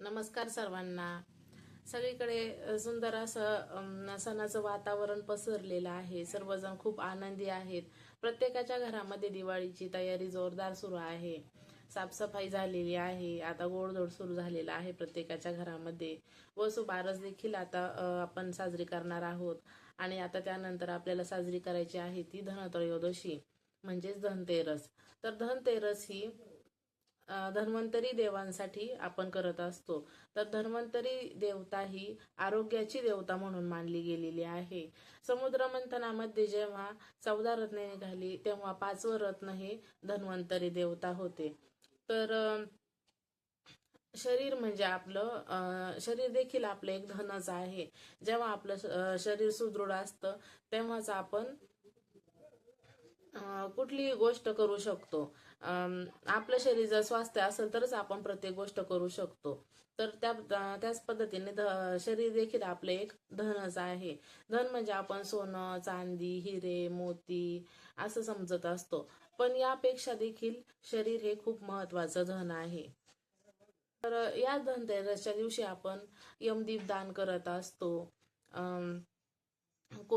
नमस्कार सर्वांना. सगळीकडे सुंदर असं सणाचं वातावरण पसरलेलं आहे. सर्वजण खूप आनंदी आहेत. प्रत्येकाच्या घरामध्ये दिवाळीची तयारी जोरदार सुरू आहे. साफसफाई झालेली आहे. आता गोडधोड सुरू झालेला आहे प्रत्येकाच्या घरामध्ये. वसुबारस देखील आता आपण साजरी करणार आहोत. आणि आता त्यानंतर आपल्याला साजरी करायची आहे ती धनत्रयोदशी म्हणजेच धनतेरस. तर धनतेरस ही धन्वंतरी देवांसाठी आपण करत असतो. तर धन्वंतरी देवता ही आरोग्याची देवता म्हणून मानली गेलेली आहे. समुद्र मंथनामध्ये जेव्हा चौदा रत्ने निघाली तेव्हा पाचवं रत्न हे धन्वंतरी देवता होते. तर शरीर म्हणजे आपलं शरीर देखील आपलं एक धनच आहे. जेव्हा आपलं शरीर सुदृढ असतं तेव्हाच आपण कुठलीही गोष्ट करू शकतो. आपलं शरीर जर स्वास्थ्य असेल तरच आपण प्रत्येक गोष्ट करू शकतो. तर त्या त्याच पद्धतीने शरीर देखील आपलं एक धनच आहे. धन म्हणजे आपण सोनं चांदी हिरे मोती असं समजत असतो. पण यापेक्षा देखील शरीर हे खूप महत्वाचं धन आहे. तर या धनतेरसच्या दिवशी आपण यमदीप दान करत असतो.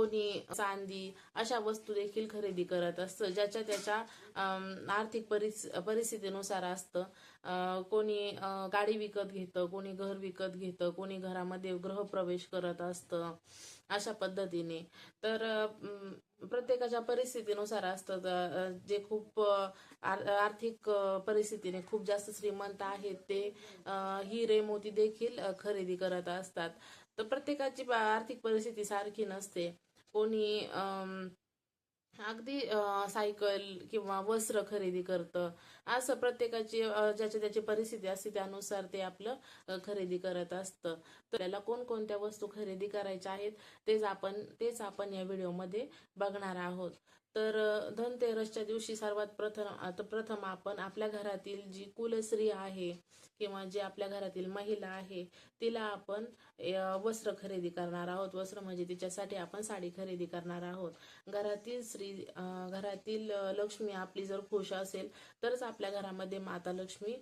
अं, कोणी चांदी अशा वस्तू देखील खरेदी करत असतं ज्याच्या त्याच्या आर्थिक परिस परिस्थितीनुसार असतं. कोणी गाडी विकत घेतं कोणी घर विकत घेतं कोणी घरामध्ये गृहप्रवेश करत असतं अशा पद्धतीने. तर प्रत्येकाच्या परिस्थितीनुसार असतं तर, जे खूप आर- आर्थिक परिस्थितीने खूप जास्त श्रीमंत आहेत ते हिरे मोती देखील खरेदी करत असतात. तर प्रत्येकाची आर्थिक परिस्थिती सारखी नसते. कोणी अगदी सायकल किंवा वस्त्र खरेदी करतं. असं प्रत्येकाची ज्याची त्याची परिस्थिती असते त्यानुसार ते आपलं खरेदी करत असतं. तर त्याला कोणकोणत्या वस्तू खरेदी करायच्या आहेत तेच आपण तेच आपण या व्हिडिओमध्ये बघणार आहोत. तर धनतेरसच्या दिवशी सर्वात प्रथम आता प्रथम आपण आपल्या घरातील जी कुलस्त्री आहे किंवा जी आपल्या घरातील महिला आहे तिला आपण वस्त्र खरेदी करणार आहोत. वस्त्र म्हणजे तिच्यासाठी आपण साडी खरेदी करणार आहोत. घरातील स्त्री घरातील लक्ष्मी आपली जर खुश असेल तरच आपल्या घरामध्ये माता लक्ष्मी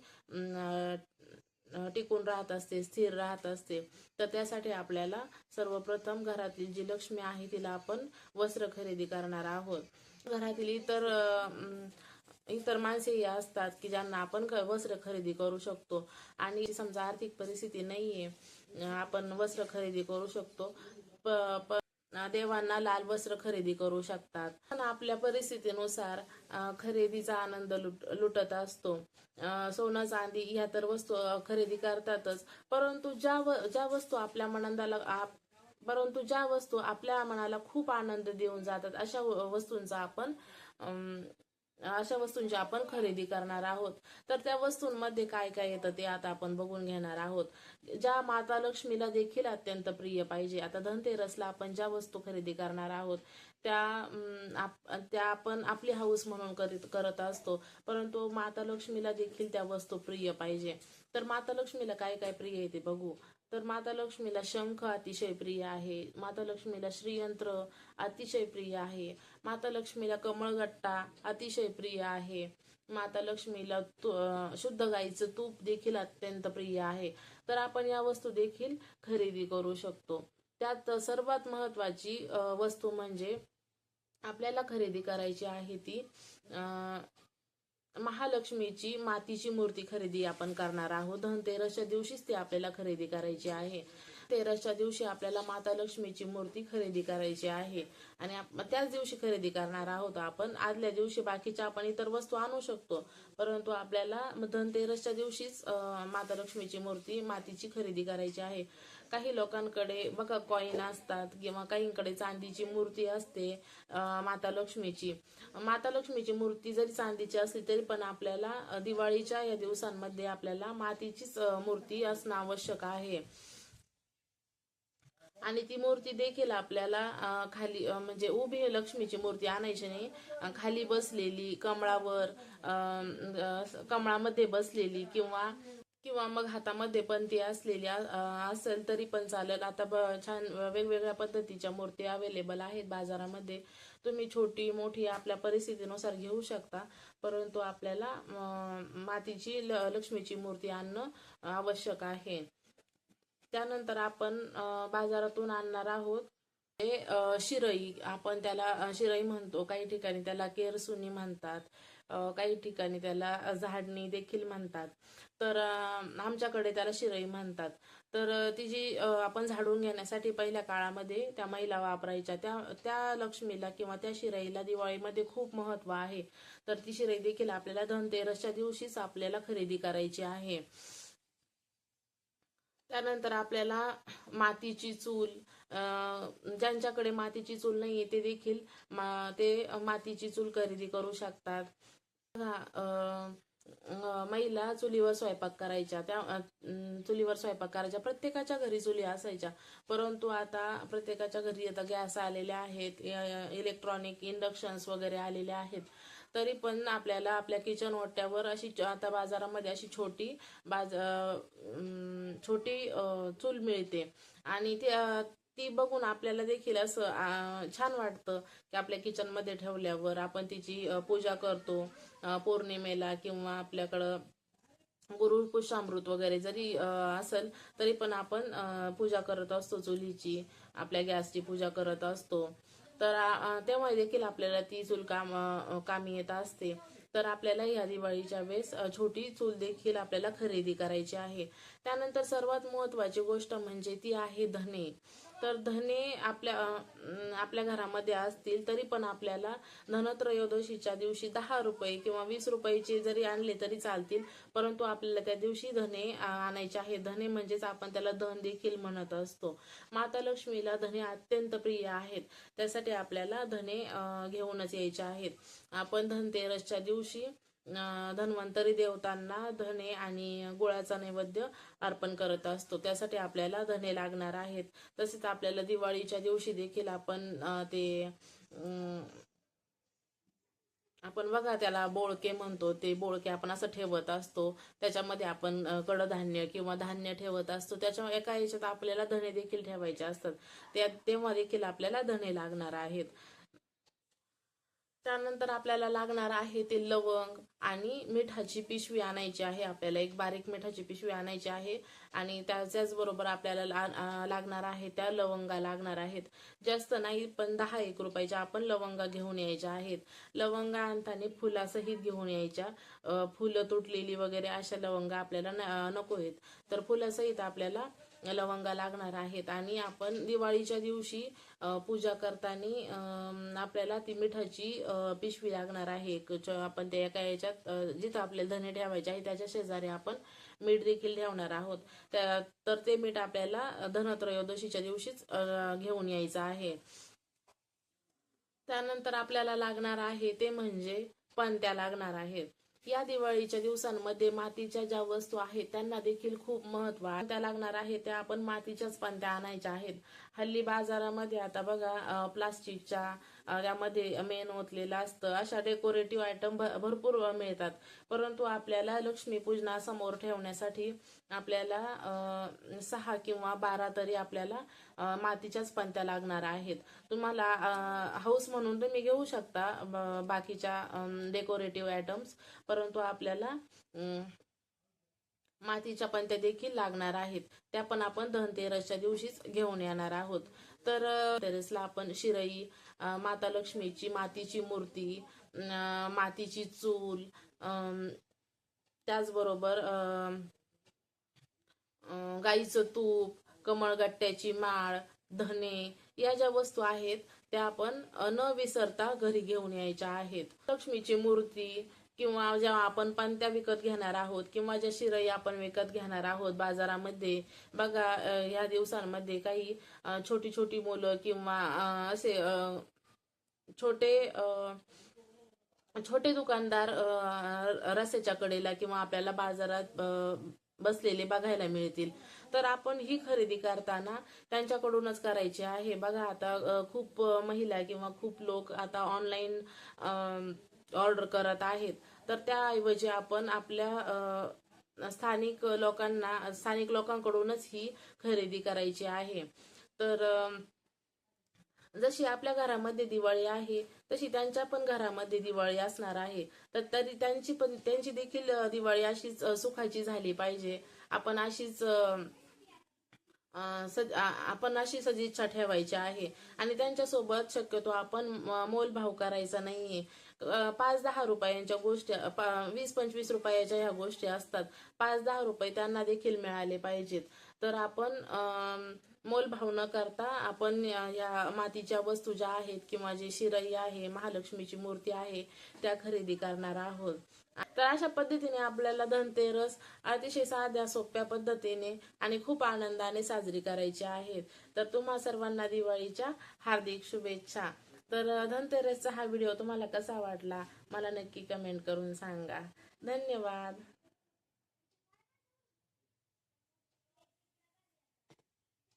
टिकून राहत असते स्थिर राहत असते. तर त्यासाठी आपल्याला सर्वप्रथम घरातील जी लक्ष्मी आहे तिला आपण वस्त्र खरेदी करणार आहोत. घरातील इतर इतर माणसेही असतात की ज्यांना आपण वस्त्र खरेदी करू शकतो. आणि समजा आर्थिक परिस्थिती नाहीये आहे आपण वस्त्र खरेदी करू शकतो. प- प- देवांना लाल वस्त्र खरेदी करू शकतात. पण आपल्या परिस्थितीनुसार खरेदीचा आनंद लुट लुटत असतो. सोनं चांदी ह्या तर वस्तू खरेदी करतातच. परंतु ज्या व- ज्या वस्तू आपल्या मनाला आप- परंतु ज्या वस्तू आपल्या मनाला खूप आनंद देऊन जातात अशा व- वस्तूंचा आपण अशा वस्तूंची आपण खरेदी करणार आहोत. तर त्या वस्तूंमध्ये काय काय येतं ते आता आपण बघून घेणार आहोत. ज्या माता लक्ष्मीला देखील अत्यंत प्रिय पाहिजे. आता धनतेरसला आपण ज्या वस्तू खरेदी करणार आहोत त्या आप- त्या आपण आपली हाऊस म्हणून करीत करत असतो. परंतु माता लक्ष्मीला देखील त्या वस्तू प्रिय पाहिजे. तर माता लक्ष्मीला काय काय प्रिय आहे ते बघू. तर माता लक्ष्मीला शंख अतिशय प्रिय आहे. माता लक्ष्मीला श्रीयंत्र अतिशय प्रिय आहे. माता लक्ष्मीला कमळगट्टा अतिशय प्रिय आहे. माता लक्ष्मीला तु- शुद्ध गाईचं तूप देखील अत्यंत प्रिय आहे. तर आपण या वस्तू देखील खरेदी करू शकतो. त्यात सर्वात महत्वाची वस्तू म्हणजे आपल्याला खरेदी करायची आहे ती महालक्ष्मीची मातीची मूर्ती खरेदी आपण करणार आहोत. धनतेरसच्या दिवशीच ती आपल्याला खरेदी करायची आहे. तेरसच्या दिवशी आपल्याला माता लक्ष्मीची मूर्ती खरेदी करायची आहे. आणि आप- त्याच दिवशी खरेदी करणार आहोत आपण. आदल्या दिवशी बाकीच्या आपण इतर वस्तू आणू शकतो. परंतु आपल्याला धनतेरसच्या दिवशीच माता लक्ष्मीची मूर्ती मातीची खरेदी करायची आहे. काही लोकांकडे बघा कॉईन असतात किंवा काहींकडे चांदीची मूर्ती असते माता लक्ष्मीची. माता लक्ष्मीची मूर्ती जरी चांदीची असली तरी पण आपल्याला दिवाळीच्या या दिवसांमध्ये आपल्याला मातीचीच मूर्ती असणं आवश्यक आहे. आणि ती मूर्ती देखील आपल्याला खाली म्हणजे उभी लक्ष्मीची मूर्ती आणायची नाही. खाली बसलेली कमळावर कमळामध्ये बसलेली किंवा किंवा मग हातामध्ये पण ती असलेली असेल तरी पण चालेल. आता ब- छान वेगवेगळ्या पद्धतीच्या मूर्ती अवेलेबल आहेत बाजारामध्ये. तुम्ही छोटी मोठी आपल्या परिस्थितीनुसार घेऊ शकता. परंतु आपल्याला मातीची ल- लक्ष्मीची मूर्ती आणणं आवश्यक आहे. त्यानंतर आपण बाजारातून आणणार आहोत ते शिरई. आपण त्याला शिरई म्हणतो. काही ठिकाणी त्याला केरसुनी म्हणतात. काही ठिकाणी त्याला झाडणी देखील म्हणतात. तर आमच्याकडे त्याला शिरई म्हणतात. तर ती जी आपण झाडून घेण्यासाठी पहिल्या काळामध्ये त्या महिला वापरायच्या त्या त्या लक्ष्मीला किंवा त्या शिराईला दिवाळीमध्ये खूप महत्त्व आहे. तर ती शिराई देखील आपल्याला धनतेरसच्या दिवशीच आपल्याला खरेदी करायची आहे. त्यानंतर आपल्याला मातीची चूल अं, ज्यांच्याकडे मातीची चूल नाही ते देखील मा- ते मातीची चूल खरेदी करू शकतात. महिला चुलीवर स्वयंपाक करायच्या. त्या चुलीवर स्वयंपाक करायच्या. प्रत्येकाच्या घरी चुली असायच्या. परंतु आता प्रत्येकाच्या घरी आता गॅस आलेले आहेत इलेक्ट्रॉनिक इंडक्शन्स वगैरे आलेले आहेत. तरी पण आपल्याला आपल्या किचन ओट्यावर अशी च- आता बाजारामध्ये अशी छोटी बाज छोटी चूल मिळते. आणि ती ती बघून आपल्याला देखील असं छान वाटतं की आपल्या किचनमध्ये ठेवल्यावर आपण तिची पूजा करतो पौर्णिमेला किंवा आपल्याकडं गुरु पुष्पामृत वगैरे जरी असेल तरी पण आपण पूजा करत असतो चुलीची आपल्या गॅसची पूजा करत असतो. तर तेव्हा देखील आपल्याला ती चूल काम कामी येत असते. तर आपल्याला या दिवाळीच्या वेळेस छोटी चूल देखील आपल्याला खरेदी करायची आहे. त्यानंतर सर्वात महत्वाची गोष्ट म्हणजे ती आहे धने. तर धने आपल्या आपल्या घरामध्ये असतील तरी पण आपल्याला धनत्रयोदशीच्या दिवशी दहा रुपये किंवा वीस रुपयाचे जरी आणले तरी चालतील. परंतु आपल्याला त्या दिवशी धने आणायचे आहे. धने म्हणजेच आपण त्याला धन देखील म्हणत असतो. माता लक्ष्मीला धने अत्यंत प्रिय आहेत. त्यासाठी आपल्याला धने घेऊनच यायचे आहेत. आपण धनतेरसच्या दिवशी धन्वंतरी देवतांना धने आणि गुळाचा नैवेद्य अर्पण करत असतो. त्यासाठी आपल्याला धने लागणार आहेत. तसेच आपल्याला दिवाळीच्या दिवशी देखील आपण ते आपण बघा त्याला बोळके म्हणतो. ते बोळके आपण असं ठेवत असतो. त्याच्यामध्ये आपण कडधान्य किंवा धान्य ठेवत असतो. त्याच्या एका याच्यात आपल्याला धणे देखील ठेवायचे असतात. त्या तेव्हा देखील आपल्याला धणे लागणार आहेत. त्यानंतर आपल्याला लागणार आहे ते लवंग आणि मिठाची पिशवी आणायची आहे आपल्याला. एक बारीक मिठाची पिशवी आणायची आहे आणि त्याच्याचबरोबर आपल्याला लागणार आहे त्या लवंगा लागणार आहेत. जास्त नाही पण दहा एक रुपयाच्या आपण लवंगा घेऊन यायच्या आहेत. लवंगा आणताना फुलासहित घेऊन यायच्या. फुलं तुटलेली वगैरे अशा लवंगा आपल्याला न- नको आहेत. तर फुलासहित आपल्याला लवंगा लागणार आहेत. आणि आपण दिवाळीच्या दिवशी पूजा करताना आपल्याला ती मिठाची पिशवी लागणार आहे. आपण त्या एका याच्यात जिथं आपल्याला धने ठेवायचे आहे त्याच्या शेजारी आपण मीठ देखील ठेवणार आहोत. त्या तर ते मीठ आपल्याला धनत्रयोदशीच्या दिवशीच घेऊन यायचं आहे. त्यानंतर आपल्याला लागणार आहे ते म्हणजे पणत्या लागणार आहेत. या दिवाळीच्या दिवसांमध्ये मातीच्या ज्या वस्तू आहेत त्यांना देखील खूप महत्त्व आहे. त्या लागणार आहे त्या आपण मातीच्याच पण त्या आणायच्या आहेत. हल्ली बाजारामध्ये आता बघा प्लास्टिकच्या यामध्ये मेन ओतलेलं असतं. अशा डेकोरेटिव्ह आयटम भरपूर मिळतात. परंतु आपल्याला लक्ष्मी पूजनासमोर ठेवण्यासाठी आपल्याला सहा किंवा बारा तरी आपल्याला मातीच्याच पंत्या लागणार आहेत. तुम्हाला हाऊस म्हणून तुम्ही घेऊ शकता ब- बाकीच्या डेकोरेटिव्ह आयटम्स परंतु आपल्याला मातीच्या पंत्या देखील लागणार आहेत. त्या पण आपण धनतेरसच्या दिवशीच घेऊन येणार आहोत. तर टेरेसला धनतेरसला आपण शिरई माता लक्ष्मीची मातीची मूर्ती मातीची चूल त्याचबरोबर गाईचं तूप कमळगट्ट्याची माळ धने या ज्या वस्तू आहेत त्या आपण न विसरता घरी घेऊन यायच्या आहेत. लक्ष्मीची मूर्ती किंवा जेव्हा आपण पंत्या विकत घेणार आहोत किंवा ज्या शिरई आपण विकत घेणार आहोत बाजारामध्ये बघा ह्या या दिवसांमध्ये काही छोटी छोटी मुलं किंवा असे छोटे अ, छोटे दुकानदार रस्त्याच्या कडेला किंवा आपल्याला बाजारात बसलेले बघायला मिळतील. तर आपण ही खरेदी करताना त्यांच्याकडूनच करायची आहे. बघा आता खूप महिला किंवा खूप लोक आता ऑनलाईन ऑर्डर करत आहेत. तर त्याऐवजी आपण आपल्या स्थानिक लोकांना स्थानिक लोकांकडूनच ही खरेदी करायची आहे. तर जशी आपल्या घरामध्ये दिवाळी आहे तशी त्यांच्या पण घरामध्ये दिवाळी असणार आहे. तर तरी त्यांची पण त्यांची देखील दिवाळी अशीच सुखाची झाली पाहिजे. आपण अशीच सज आपण अशी सदिच्छा ठेवायची आहे. आणि त्यांच्यासोबत शक्यतो आपण म- मोलभाव करायचा नाहीये. पाच दहा रुपयांच्या गोष्टी पा- वीस पंचवीस रुपयाच्या ह्या गोष्टी असतात. पाच दहा रुपये त्यांना देखील मिळाले पाहिजेत. तर आपण मोलभाव न करता आपण या मातीच्या वस्तू ज्या आहेत किंवा जे शिरई आहे महालक्ष्मीची मूर्ती आहे त्या खरेदी करणार आहोत. तर अशा पद्धतीने आपल्याला धनतेरस अतिशय साध्या सोप्या पद्धतीने आणि खूप आनंदाने साजरी करायची आहेत तर तुम्हा सर्वांना दिवाळीच्या हार्दिक शुभेच्छा. तर धनतेरसचा हा व्हिडिओ तुम्हाला कसा वाटला? मला नक्की कमेंट करून सांगा. धन्यवाद.